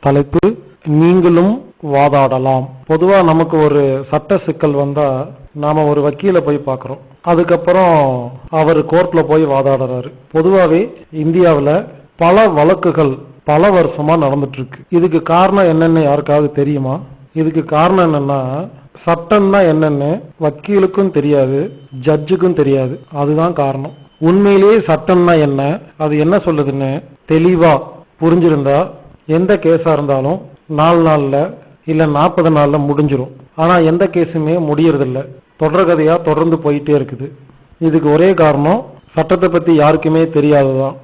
தலைப்பு நீங்களும் வாதாடலாம். பொதுவா நமக்கு ஒரு சட்ட சிக்கல் வந்தா நாம ஒரு வக்கீல போய் பார்க்குறோம். அதுக்கப்புறம் அவர் கோர்ட்ல போய் வாதாடுறாரு. பொதுவாவே இந்தியாவில் பல வழக்குகள் பல வருஷமா நடந்துட்டு இருக்கு இதுக்கு காரணம் என்னன்னு யாருக்காவது தெரியுமா? இதுக்கு காரணம் என்னன்னா சட்டம்னா என்னன்னு வக்கீலுக்கும் தெரியாது ஜட்ஜுக்கும் தெரியாது. அதுதான் காரணம். உண்மையிலேயே சட்டம்னா என்ன? அது என்ன சொல்லுதுன்னு தெளிவா புரிஞ்சிருந்தா எந்த கேஸா இருந்தாலும் நாலு நாள்ல இல்ல நாற்பது நாள்ல முடிஞ்சிடும் ஆனா எந்த கேஸுமே முடியறதில்ல. தொடர் கதையா தொடர்ந்து போயிட்டே இருக்குது. இதுக்கு ஒரே காரணம் சட்டத்தை பத்தி யாருக்குமே தெரியாததான்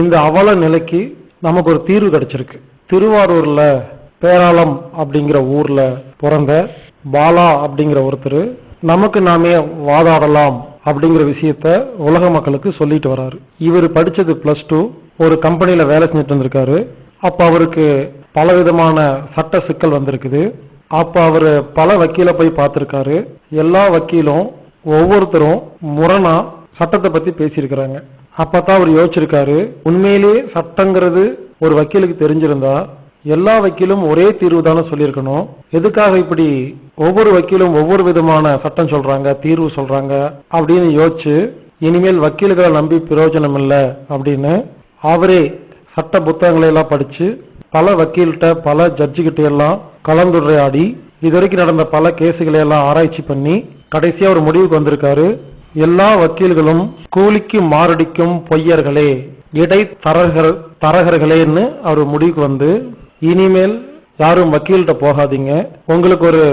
இந்த அவல நிலைக்கு நமக்கு ஒரு தீர்வு கிடைச்சிருக்கு. திருவாரூர்ல பேராளம் அப்படிங்கிற ஊர்ல பிறந்த பாலா அப்படிங்கிற ஒருத்தர் நமக்கு நாமே வாதாடலாம் அப்படிங்கிற விஷயத்த உலக மக்களுக்கு சொல்லிட்டு வராரு. இவர் படிச்சது பிளஸ் டூ ஒரு கம்பெனியில் வேலை செஞ்சுட்டு இருந்திருக்காரு அப்ப அவருக்கு பலவிதமான சட்ட சிக்கல் வந்திருக்குது. அப்ப அவரு பல வக்கீல போய் பார்த்திருக்காரு. எல்லா வக்கீலும் ஒவ்வொருத்தரும் முரணா சட்டத்தை பத்தி பேசியிருக்கிறாங்க. அப்பதான் அவர் யோசிச்சிருக்காரு உண்மையிலேயே சட்டங்கிறது ஒரு வக்கீலுக்கு தெரிஞ்சிருந்தா எல்லா வக்கீலும் ஒரே தீர்வு தானே சொல்லியிருக்கணும். எதுக்காக இப்படி ஒவ்வொரு வக்கீலும் ஒவ்வொரு விதமான சட்டம் சொல்றாங்க தீர்வு சொல்றாங்க அப்படின்னு யோசிச்சு இனிமேல் வக்கீல்களை நம்பி பிரயோஜனம் இல்லை அப்படின்னு அவரே சட்ட புத்தகங்களை எல்லாம் படிச்சு பல வக்கீல்கிட்ட பல ஜட்ஜுகிட்ட எல்லாம் கலந்துரையாடி இதுவரைக்கும் நடந்த பல கேஸுகளை எல்லாம் ஆராய்ச்சி பண்ணி கடைசியா ஒரு முடிவுக்கு வந்திருக்காரு. எல்லா வக்கீல்களும் கூலிக்கு மாரடிக்கும் பொய்யர்களே இடை தரகர் தரகர்களேன்னு அவர் முடிவுக்கு வந்து இனிமேல் யாரும் வக்கீல்கிட்ட போகாதீங்க. உங்களுக்கு ஒரு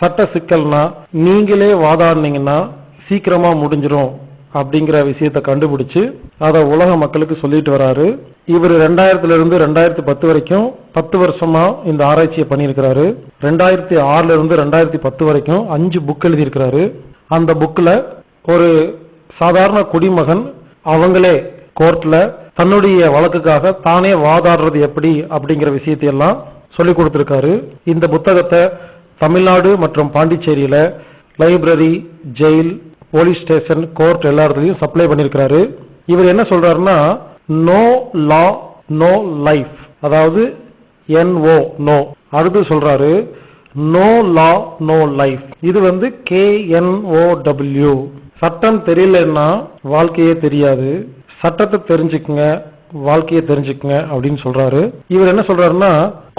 சட்ட சிக்கல்னா நீங்களே வாதாடினீங்கன்னா சீக்கிரமா முடிஞ்சிடும் அப்படிங்கிற விஷயத்தை கண்டுபிடிச்சு அதை உலக மக்களுக்கு சொல்லிட்டு வராரு. இவர் ரெண்டாயிரத்துல இருந்து ரெண்டாயிரத்தி பத்து வரைக்கும் பத்து வருஷமா இந்த ஆராய்ச்சியை பண்ணியிருக்கிறாரு. ரெண்டாயிரத்தி ஆறுல இருந்து ரெண்டாயிரத்தி பத்து வரைக்கும் அஞ்சு புக் எழுதியிருக்கிறாரு. அந்த புக்கில் ஒரு சாதாரண குடிமகன் அவங்களே கோர்ட்ல தன்னுடைய வழக்குக்காக தானே வாதாடுறது எப்படி அப்படிங்கிற விஷயத்தையெல்லாம் சொல்லிக் கொடுத்துருக்காரு. இந்த புத்தகத்தை தமிழ்நாடு மற்றும் பாண்டிச்சேரியில library jail police station court எல்லா இடத்துலையும் சப்ளை பண்ணியிருக்கிறாரு இவர் என்ன சொல்றாருன்னா நோ லா நோ லைஃப் அதாவது என்ஓ நோ அடுத்து சொல்றாரு நோ லா நோ லைஃப் இது வந்து கேஎன்ஓடபிள்யூ சட்டம் தெரியலன்னா வாழ்க்கையே தெரியாது. சட்டத்தை தெரிஞ்சுக்குங்க. வாழ்க்கையை தெரிஞ்சுக்குங்க அப்படின்னு சொல்றாரு. இவர் என்ன சொல்றாருன்னா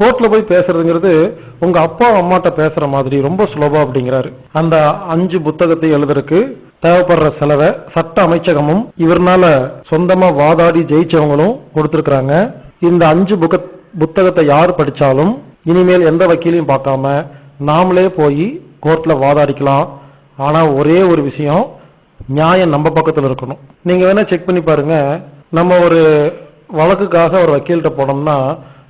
கோர்ட்ல போய் பேசுறதுங்கிறது உங்க அப்பா அம்மாட்ட பேசுற மாதிரி ரொம்ப சுலபம் அப்படிங்கிறாரு. அந்த அஞ்சு புத்தகத்தை எழுதுறதுக்கு தேவைப்படுற செலவை சட்ட அமைச்சகமும் இவர்னால சொந்தமா வாதாடி ஜெயிச்சவங்களும் கொடுத்திருக்கிறாங்க. இந்த அஞ்சு புக்க புத்தகத்தை யார் படிச்சாலும் இனிமேல் எந்த வக்கீலையும் பார்க்காம நாமளே போய் கோர்ட்ல வாதாடிக்கலாம். ஆனா ஒரே ஒரு விஷயம் நியாயம் நம்ம பக்கத்துல இருக்கணும். நீங்க வேணா செக் பண்ணி பாருங்க. நம்ம ஒரு வழக்குக்காக ஒரு வக்கீல்கிட்ட போனோம்னா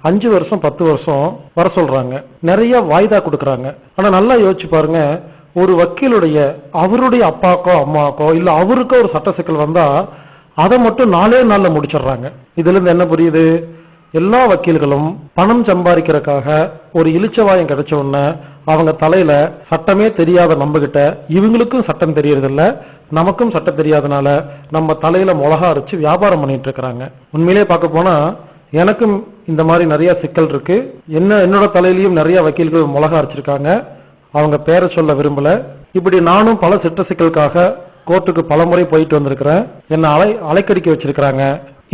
அஞ்சு வருஷம் பத்து வருஷம் வர சொல்றாங்க. நிறைய வாய்தா கொடுக்குறாங்க. ஆனா நல்லா யோசிச்சு பாருங்க ஒரு வக்கீலுடைய அவருடைய அப்பாக்கோ அம்மாக்கோ இல்ல அவருக்கோ ஒரு சட்ட சிக்கல் வந்தா அதை மட்டும் நாலே நாள்ல முடிச்சிடுறாங்க. இதுல இருந்து என்ன புரியுது? எல்லா வக்கீல்களும் பணம் சம்பாதிக்கிறதுக்காக ஒரு இளிச்சவாயம் கிடைச்ச உடனே அவங்க தலையில சட்டமே தெரியாத நம்ம கிட்ட இவங்களுக்கும் சட்டம் தெரியறதில்ல நமக்கும் சட்டம் தெரியாதனால நம்ம தலையில மிளகா அரைச்சு வியாபாரம் பண்ணிட்டு இருக்கிறாங்க. உண்மையிலே பார்க்க போனா எனக்கும் இந்த மாதிரி நிறைய சிக்கல் இருக்கு. என்ன என்னோட தலையிலையும் நிறைய வக்கீல்கள் மிளகா அரைச்சிருக்காங்க. அவங்க பேரை சொல்ல விரும்பல. இப்படி நானும் பல சிட்ட சிக்கலுக்காக கோர்ட்டுக்கு பல முறை போயிட்டு வந்திருக்கிறேன். என்ன அலை அலைக்கடிக்க வச்சிருக்கிறாங்க.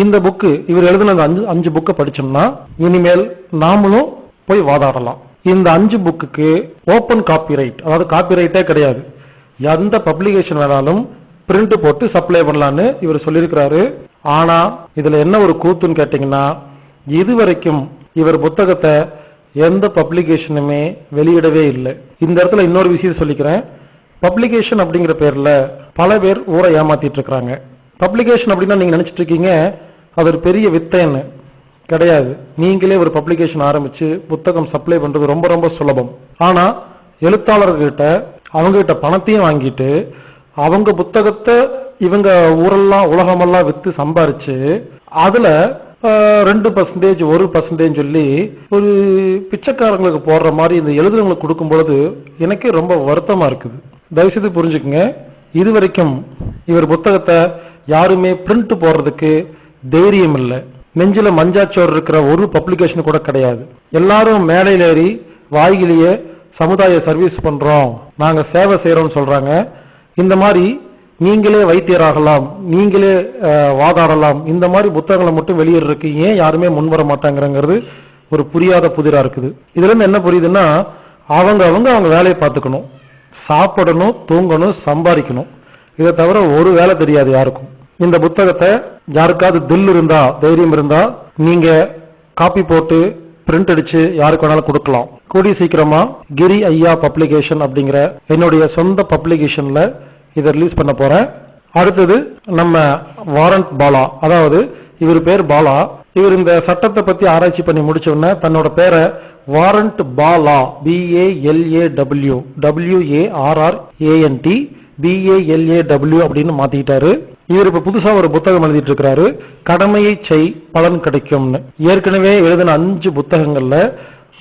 இந்த புக்கு இவர் எழுதின அந்த அஞ்சு அஞ்சு புக்கை படிச்சோம்னா இனிமேல் நாமளும் போய் வாதாடலாம். இந்த அஞ்சு புக்குக்கு ஓப்பன் காப்பிரைட் அதாவது காப்பிரைட்டே கிடையாது. எந்த பப்ளிகேஷன் வேணாலும் பிரிண்ட் போட்டு சப்ளை பண்ணலான்னு இவர் சொல்லியிருக்கிறாரு. ஆனா இதுல என்ன ஒரு கூத்துன்னு கேட்டீங்கன்னா இதுவரைக்கும் இவர் புத்தகத்தை எந்த பப்ளிகேஷனுமே வெளியிடவே இல்லை. இந்த இடத்துல இன்னொரு விஷயம் சொல்லிக்கிறேன். பப்ளிகேஷன் அப்படிங்கிற பேர்ல பல பேர் ஊரை ஏமாத்திட்டு இருக்கிறாங்க. பப்ளிகேஷன் அப்படின்னா நீங்க நினைச்சிட்டு இருக்கீங்க அது ஒரு பெரிய வித்தைன்னு. கிடையாது. நீங்களே ஒரு பப்ளிகேஷன் ஆரம்பிச்சு புத்தகம் சப்ளை பண்றது ரொம்ப ரொம்ப சுலபம். ஆனா எழுத்தாளர்கிட்ட அவங்ககிட்ட பணத்தையும் வாங்கிட்டு அவங்க புத்தகத்தை இவங்க ஊரெல்லாம் உலகமெல்லாம் விற்று சம்பாரிச்சு அதுல ரெண்டு பர்சன்டேஜ் ஒரு பர்சன்டேஜ் சொல்லி ஒரு பிச்சைக்காரங்களுக்கு போடுற மாதிரி இந்த எழுதுறவங்களுக்கு கொடுக்கும் பொழுது எனக்கே ரொம்ப வருத்தமா இருக்குது. தயவுசெய்து புரிஞ்சுக்குங்க. இது வரைக்கும் இவர் புத்தகத்தை யாருமே பிரிண்ட் போடுறதுக்கு தைரியம் இல்லை. நெஞ்சில மஞ்சாச்சோர் இருக்கிற ஒரு பப்ளிகேஷன் கூட கிடையாது. எல்லாரும் மேடையில் ஏறி வாய்கிலேயே சமுதாய சர்வீஸ் பண்றோம். நாங்க சேவை செய்யறோம்னு சொல்றாங்க. இந்த மாதிரி நீங்களே வைத்தியராகலாம். நீங்களே வாதாடலாம். இந்த மாதிரி புத்தகங்களை மட்டும் வெளியிடுறதுக்கு ஏன் யாருமே முன்வர மாட்டாங்கிறங்கிறது ஒரு புரியாத புதிரா இருக்குது. இதுல இருந்து என்ன புரியுதுன்னா அவங்க அவங்க அவங்க வேலையை பார்த்துக்கணும். சாப்பிடணும் தூங்கணும் சம்பாதிக்கணும். இதை தவிர ஒரு வேலை தெரியாது யாருக்கும். இந்த புத்தகத்தை யாருக்காவது தில் இருந்தா தைரியம் இருந்தா நீங்க காப்பி போட்டு பிரிண்ட் அடிச்சு யாருக்கு வேணாலும் கொடுக்கலாம். கூடி சீக்கிரமா கிரி ஐயா பப்ளிகேஷன் அப்படிங்கிற என்னுடைய சொந்த பப்ளிகேஷன்ல இதை ரிலீஸ் பண்ண போறேன். அடுத்தது நம்ம வாரண்ட் பாலா அதாவது இவர் பேர் பாலா. இவர் இந்த சட்டத்தை பத்தி ஆராய்ச்சி பண்ணி முடிச்ச உடனே தன்னோட பேரை warrant Bala B A L A W W A R R A N T B A L A W அப்படின்னு மாத்திக்கிட்டாரு. இவர் இப்ப புதுசா ஒரு புத்தகம் எழுதிட்டு இருக்கிறாரு கடமையை செய் பலன் கிடைக்கும்னு. ஏற்கனவே எழுதின அஞ்சு புத்தகங்கள்ல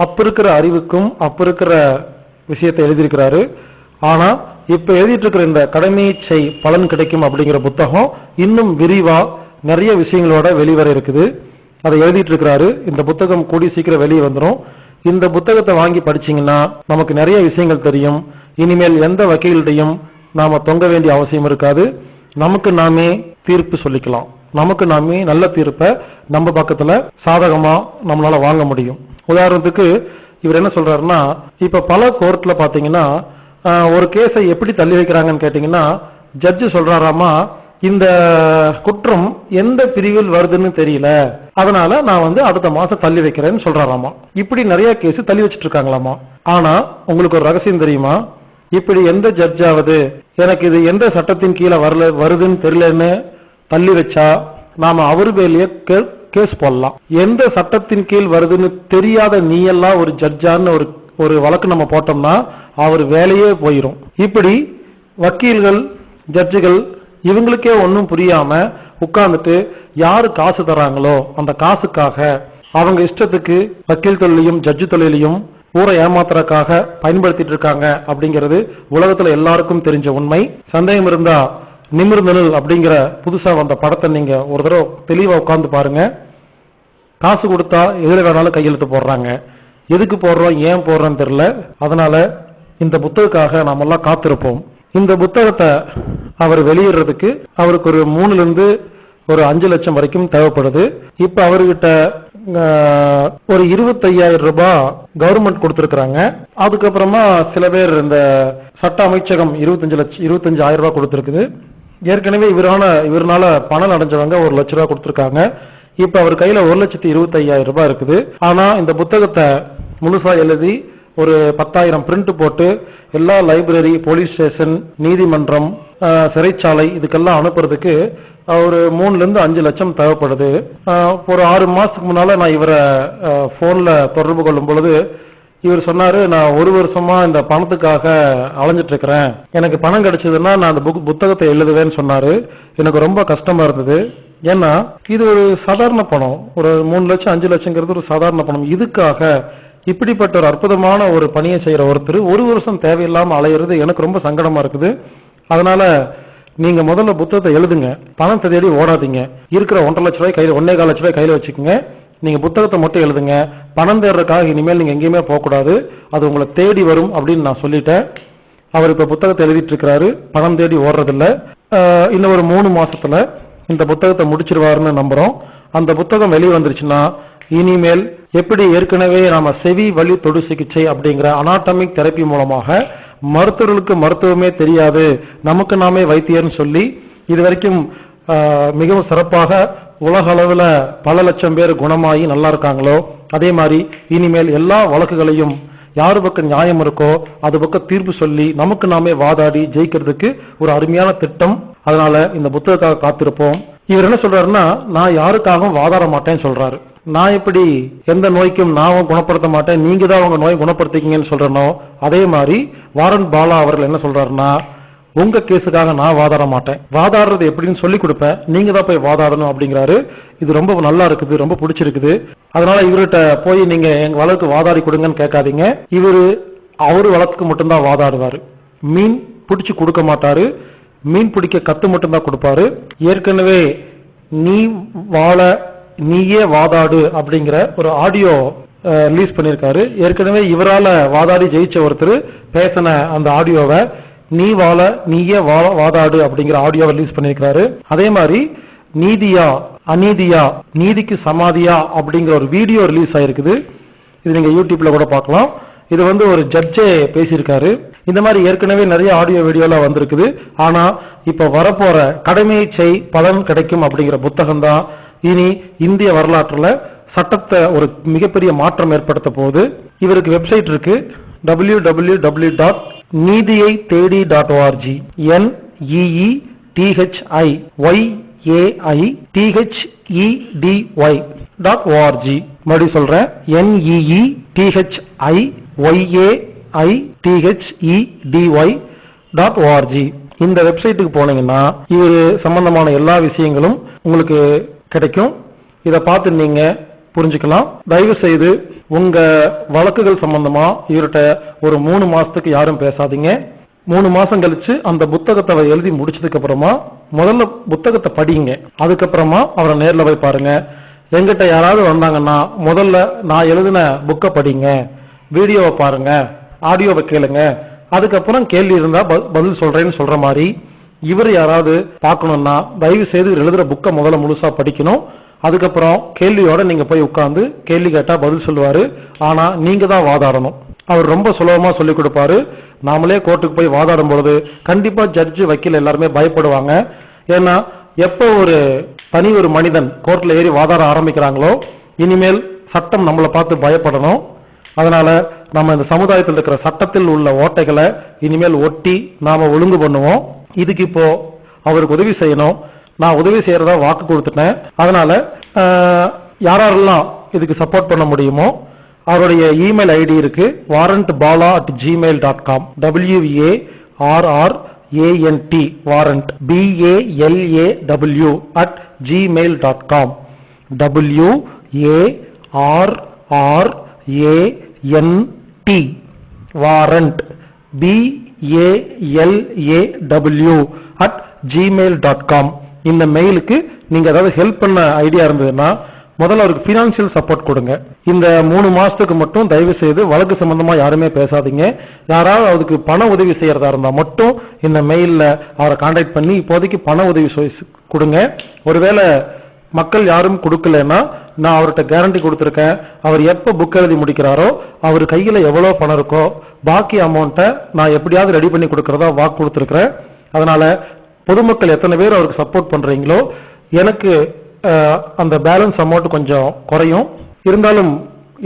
அப்ப இருக்கிற அறிவுக்கும் அப்ப இருக்கிற விஷயத்தை எழுதியிருக்கிறாரு. ஆனா இப்ப எழுதிட்டு இருக்கிற இந்த கடமையை செய் பலன் கிடைக்கும் அப்படிங்கிற புத்தகம் இன்னும் விரிவா நிறைய விஷயங்களோட வெளிவர இருக்குது. அதை எழுதிட்டு இருக்கிறாரு இந்த புத்தகம் கூடி சீக்கிரம் வெளியே வந்துடும் இந்த புத்தகத்தை வாங்கி படிச்சீங்கன்னா நமக்கு நிறைய விஷயங்கள் தெரியும். இனிமேல் எந்த வக்கீல்கிட்டையும் நாம தொங்க வேண்டிய அவசியம் இருக்காது. நமக்கு நாமே தீர்ப்பு சொல்லிக்கலாம். நமக்கு நாமே நல்ல தீர்ப்பை நம்ம பக்கத்துல சாதகமா நம்மளால வாங்க முடியும். உதாரணத்துக்கு இவர் என்ன சொல்றாருன்னா இப்ப பல கோர்ட்ல பாத்தீங்கன்னா ஒரு கேஸை எப்படி தள்ளி வைக்கிறாங்கன்னு கேட்டீங்கன்னா ஜட்ஜு சொல்றாராமா இந்த குற்றம் எந்த பிரிவில் வருதுன்னு தெரியல. அதனால நான் வந்து அடுத்த மாசம் தள்ளி வைக்கிறேன்னு சொல்றாராமா. இப்படி நிறைய கேஸ் தள்ளி வச்சிட்டு இருக்காங்களாமா ஆனா உங்களுக்கு ஒரு ரகசியம் தெரியுமா? இப்படி எந்த ஜட்ஜாவது எனக்கு இது எந்த சட்டத்தின் கீழே வரல வருதுன்னு தெரியலன்னு தள்ளி வச்சா நாம அவரு பேர்லயே கேஸ் போடலாம். எந்த சட்டத்தின் கீழ் வருதுன்னு தெரியாத நீ எல்லாம் ஒரு ஜட்ஜான்னு ஒரு ஒரு வழக்கு நம்ம போட்டோம்னா அவர் வேலையே போயிடும் இப்படி வக்கீல்கள் ஜட்ஜுகள் இவங்களுக்கே ஒன்றும் புரியாம உட்கார்ந்துட்டு யாரு காசு தராங்களோ அந்த காசுக்காக அவங்க இஷ்டத்துக்கு வக்கீல் தொழிலையும் ஜட்ஜு தொழிலையும் ஊரை ஏமாத்துறதுக்காக பயன்படுத்திட்டு இருக்காங்க அப்படிங்கிறது உலகத்துல எல்லாருக்கும் தெரிஞ்ச உண்மை. சந்தேகம் இருந்தா நிமிர்ந்தனல் அப்படிங்கிற புதுசா வந்த படத்தை நீங்க ஒரு தடவை தெளிவா உட்கார்ந்து பாருங்க. காசு கொடுத்தா எதில் வேணாலும் கையெழுத்து போடுறாங்க. எதுக்கு போடுறோம் ஏன் போடுறோன்னு தெரில அதனால இந்த புத்தகக்காக நாமெல்லாம் காத்திருப்போம். இந்த புத்தகத்தை அவர் வெளியிடுறதுக்கு அவருக்கு ஒரு மூணுலேருந்து ஒரு அஞ்சு லட்சம் வரைக்கும் தேவைப்படுது. இப்போ அவர்கிட்ட ஒரு இருபத்தையாயிரம் ரூபாய் கவர்மெண்ட் கொடுத்துருக்குறாங்க. அதுக்கப்புறமா சில பேர் இந்த சட்ட அமைச்சகம் இருபத்தஞ்சு லட்சம் இருபத்தஞ்சு ஆயிரம் ரூபாய் கொடுத்துருக்குது. ஏற்கனவே இவரான இவரால் பணம் அடைஞ்சவங்க ஒரு லட்ச ரூபா கொடுத்துருக்காங்க. இப்ப அவர் கையில ஒரு லட்சத்தி இருபத்தி ஐயாயிரம் ரூபாய் இருக்குது. ஆனா இந்த புத்தகத்தை முழுசா எழுதி ஒரு பத்தாயிரம் பிரிண்ட் போட்டு எல்லா லைப்ரரி போலீஸ் ஸ்டேஷன் நீதிமன்றம் சிறைச்சாலை இதுக்கெல்லாம் அனுப்புறதுக்கு ஒரு மூணுல இருந்து அஞ்சு லட்சம் தேவைப்படுது. ஒரு ஆறு மாசத்துக்கு முன்னால நான் இவரை போன்ல தொடர்பு கொள்ளும் பொழுது இவர் சொன்னாரு நான் ஒரு வருஷமா இந்த பணத்துக்காக அலைஞ்சிட்டு இருக்கிறேன் எனக்கு பணம் கிடைச்சதுன்னா நான் அந்த புக் புத்தகத்தை எழுதுவேன்னு சொன்னாரு. எனக்கு ரொம்ப கஷ்டமா இருந்தது. ஏன்னா இது ஒரு சாதாரண பணம். ஒரு மூணு லட்சம் அஞ்சு லட்சங்கிறது ஒரு சாதாரண பணம். இதுக்காக இப்படிப்பட்ட ஒரு அற்புதமான ஒரு பணியை செய்யற ஒருத்தர் ஒரு வருஷம் தேவையில்லாம அலையிறது எனக்கு ரொம்ப சங்கடமா இருக்குது. அதனால நீங்க முதல்ல புத்தகத்தை எழுதுங்க. பணத்தை தேடி ஓடாதீங்க. இருக்கிற ஒன்றரை லட்ச ரூபாய் கையில் ஒன்னே கால் லட்ச ரூபாய் கையில வச்சுக்கோங்க. நீங்கள் புத்தகத்தை மட்டும் எழுதுங்க. பணம் தேடுறதுக்காக இனிமேல் நீங்கள் எங்கேயுமே போகக்கூடாது. அது உங்களை தேடி வரும் அப்படின்னு நான் சொல்லிட்டேன். அவர் இப்போ புத்தகத்தை எழுதிட்டு இருக்கிறாரு. பணம் தேடி ஓடுறதில்ல. இன்னும் ஒரு மூணு மாசத்துல இந்த புத்தகத்தை முடிச்சிருவாருன்னு நம்புறோம். அந்த புத்தகம் வெளியே வந்துருச்சுன்னா இனிமேல் எப்படி ஏற்கனவே நாம செவி வழி தொடு சிகிச்சை அப்படிங்கிற அனாட்டமிக் தெரப்பி மூலமாக மருத்துவர்களுக்கு மருத்துவமே தெரியாது. நமக்கு நாமே வைத்தியர்னு சொல்லி இது வரைக்கும் மிகவும் சிறப்பாக உலக அளவில் பல லட்சம் பேர் குணமாகி நல்லா இருக்காங்களோ அதே மாதிரி இனிமேல் எல்லா வழக்குகளையும் யார் பக்கம் நியாயம் இருக்கோ அது பக்கம் தீர்ப்பு சொல்லி நமக்கு நாமே வாதாடி ஜெயிக்கிறதுக்கு ஒரு அருமையான திட்டம். அதனால இந்த புத்தகத்துக்காக காத்திருப்போம். இவர் என்ன சொல்றாருன்னா நான் யாருக்காகவும் வாதாட மாட்டேன்னு சொல்றாரு. நான் எப்படி எந்த நோய்க்கும் நான் குணப்படுத்த மாட்டேன். நீங்க தான் உங்க நோயை குணப்படுத்திக்கீங்கன்னு சொல்றனோ அதே மாதிரி வாரன் பாலா அவர்கள் என்ன சொல்றாருன்னா உங்க கேஸுக்காக நான் வாதாட மாட்டேன். வாதாடுறது எப்படின்னு சொல்லி கொடுப்பேன். நீங்க தான் போய் வாதாடணும் அப்படிங்கிறாரு. இது ரொம்ப நல்லா இருக்குது ரொம்ப பிடிச்சிருக்குது. அதனால இவர்கிட்ட போய் நீங்க எங்க வழக்கு வாதாடி கொடுங்கன்னு கேட்காதீங்க. இவரு அவரு வழக்குக்கு மட்டும்தான் வாதாடுவாரு. மீன் பிடிச்சு கொடுக்க மாட்டாரு. மீன் பிடிக்க கத்து மட்டும்தான் கொடுப்பாரு. ஏற்கனவே நீ வாழ நீயே வாதாடு அப்படிங்கிற ஒரு ஆடியோ ரிலீஸ் பண்ணியிருக்காரு ஏற்கனவே இவரால வாதாடி ஜெயிச்ச ஒருத்தர் பேசின அந்த ஆடியோவை நீ வாழ நீயே வா வாதாடு அப்படிங்கிற ஆடியோவை ரிலீஸ் பண்ணியிருக்காரு அதே மாதிரி நீதியா அநீதியா நீதிக்கு சமாதியா அப்படிங்கிற ஒரு வீடியோ ரிலீஸ் ஆயிருக்குது. இது நீங்க யூடியூப்ல கூட பார்க்கலாம். இது வந்து ஒரு ஜட்ஜே பேசியிருக்காரு. இந்த மாதிரி ஏற்கனவே நிறைய ஆடியோ வீடியோலாம் வந்திருக்குது. ஆனா இப்ப வரப்போற கடமையை செய் பலன் கிடைக்கும் அப்படிங்கிற புத்தகம் தான் இனி இந்திய வரலாற்றுல சட்டத்தை ஒரு மிகப்பெரிய மாற்றம் ஏற்படுத்த போகுது. இவருக்கு வெப்சைட் இருக்கு. டபிள்யூ டபிள்யூ டபிள்யூ டாட் நீதியை தேடி dot ORG NEE THI Y AI THEDY dot ORG மறுபடியும் சொல்கிறேன் NEE THI YAI THEDY dot ORG இந்த வெப்சைட்டுக்கு போனீங்கன்னா இது சம்பந்தமான எல்லா விஷயங்களும் உங்களுக்கு கிடைக்கும். இதை பார்த்து நீங்கள் புரிஞ்சுக்கலாம். தயவு செய்து உங்க வழக்குகள் சம்பந்தமா இவர்கிட்ட ஒரு மூணு மாசத்துக்கு யாரும் பேசாதீங்க. மூணு மாசம் கழிச்சு அந்த புத்தகத்தை அவர் எழுதி முடிச்சதுக்கு அப்புறமா முதல்ல புத்தகத்தை படிங்க. அதுக்கப்புறமா அவரை நேர்ல போய் பாருங்க. எங்கிட்ட யாராவது வந்தாங்கன்னா முதல்ல நான் எழுதின புக்கை படிங்க. வீடியோவை பாருங்க. ஆடியோவை கேளுங்க. அதுக்கப்புறம் கேள்வி இருந்தா பதில் சொல்றேன்னு சொல்ற மாதிரி இவர் யாராவது பார்க்கணும்னா தயவு செய்து எழுதுற புக்கை முதல்ல முழுசா படிக்கணும். அதுக்கப்புறம் கேள்வியோட நீங்க போய் உட்கார்ந்து கேள்வி கேட்டா பதில் சொல்லுவாரு. ஆனா நீங்க தான் வாதாடணும். அவர் ரொம்ப சுலபமா சொல்லி கொடுப்பாரு. நாமளே கோர்ட்டுக்கு போய் வாதாடும் பொழுது கண்டிப்பா ஜட்ஜு வக்கீல் எல்லாருமே பயப்படுவாங்க. ஏன்னா எப்போ ஒரு தனி ஒரு மனிதன் கோர்ட்ல ஏறி வாதாட ஆரம்பிக்கிறாங்களோ இனிமேல் சட்டம் நம்மளை பார்த்து பயப்படணும். அதனால நம்ம இந்த சமுதாயத்தில் இருக்கிற சட்டத்தில் உள்ள ஓட்டைகளை இனிமேல் ஒட்டி நாம ஒழுங்கு பண்ணுவோம். இதுக்கு இப்போ அவருக்கு உதவி செய்யணும். நான் உதவி செய்யறதா வாக்கு கொடுத்துட்டேன். அதனால யாரெல்லாம் இதுக்கு சப்போர்ட் பண்ண முடியுமோ அவருடைய இமெயில் ஐடி இருக்கு. Warrant Bala at Gmail dot com W A R R A N T warrant B A L A W at Gmail dot com W A R R A N T warrant B A L A W at Gmail dot com இந்த மெயிலுக்கு நீங்க ஏதாவது help பண்ண idea இருந்ததுன்னா முதல்ல அவருக்கு financial support கொடுங்க. இந்த மூணு மாசத்துக்கு மட்டும் தயவு செய்து வழக்கு சம்பந்தமா யாருமே பேசாதீங்க. யாராவது அவருக்கு பண உதவி செய்யறதா இருந்தா மட்டும் இந்த மெயில்ல அவரை கான்டாக்ட் பண்ணி இப்போதைக்கு பண உதவி கொடுங்க. ஒருவேளை மக்கள் யாரும் கொடுக்கலன்னா நான் அவர்கிட்ட கேரண்டி கொடுத்துருக்கேன். அவர் எப்போ புக் எழுதி முடிக்கிறாரோ அவர் கையில் எவ்வளோ பணம் இருக்கோ பாக்கி அமௌண்ட்டை நான் எப்படியாவது ரெடி பண்ணி கொடுக்கறதா வாக்கு கொடுத்துருக்குறேன். அதனால பொதுமக்கள் எத்தனை பேர் அவருக்கு சப்போர்ட் பண்றீங்களோ எனக்கு அந்த பேலன்ஸ் அமௌண்ட் கொஞ்சம் குறையும். இருந்தாலும்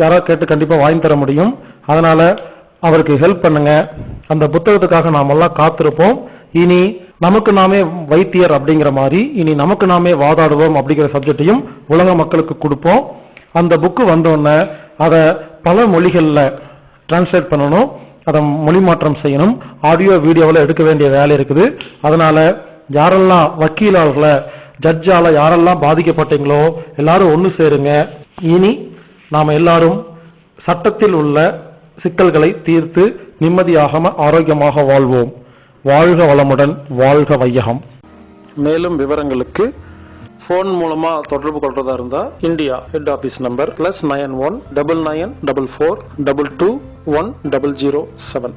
யாராவது கேட்டு கண்டிப்பாக வாங்கி தர முடியும். அதனால அவருக்கு ஹெல்ப் பண்ணுங்க. அந்த புத்தகத்துக்காக நாமெல்லாம் காத்திருப்போம். இனி நமக்கு நாமே வைத்தியர் அப்படிங்கிற மாதிரி இனி நமக்கு நாமே வாதாடுவோம் அப்படிங்கிற சப்ஜெக்டையும் உலக மக்களுக்கு கொடுப்போம். அந்த புக்கு வந்தோடனே அதை பல மொழிகளில் டிரான்ஸ்லேட் பண்ணணும். அதை மொழி மாற்றம் செய்யணும். ஆடியோ வீடியோவில் எடுக்க வேண்டிய வேலை இருக்குது. அதனால யாரெல்லாம் வக்கீலாளர்களை ஜட்ஜால யாரெல்லாம் பாதிக்கப்பட்டீங்களோ எல்லாரும் ஒன்று சேருங்க. இனி நாம் எல்லாரும் சட்டத்தில் உள்ள சிக்கல்களை தீர்த்து நிம்மதியாக ஆரோக்கியமாக வாழ்வோம். வாழ்க வளமுடன் வாழ்க வையகம். மேலும் விவரங்களுக்கு ஃபோன் மூலமாக தொடர்பு கொள்றதா இருந்தால் India head office number plus nine one double nine double four double two one double zero seven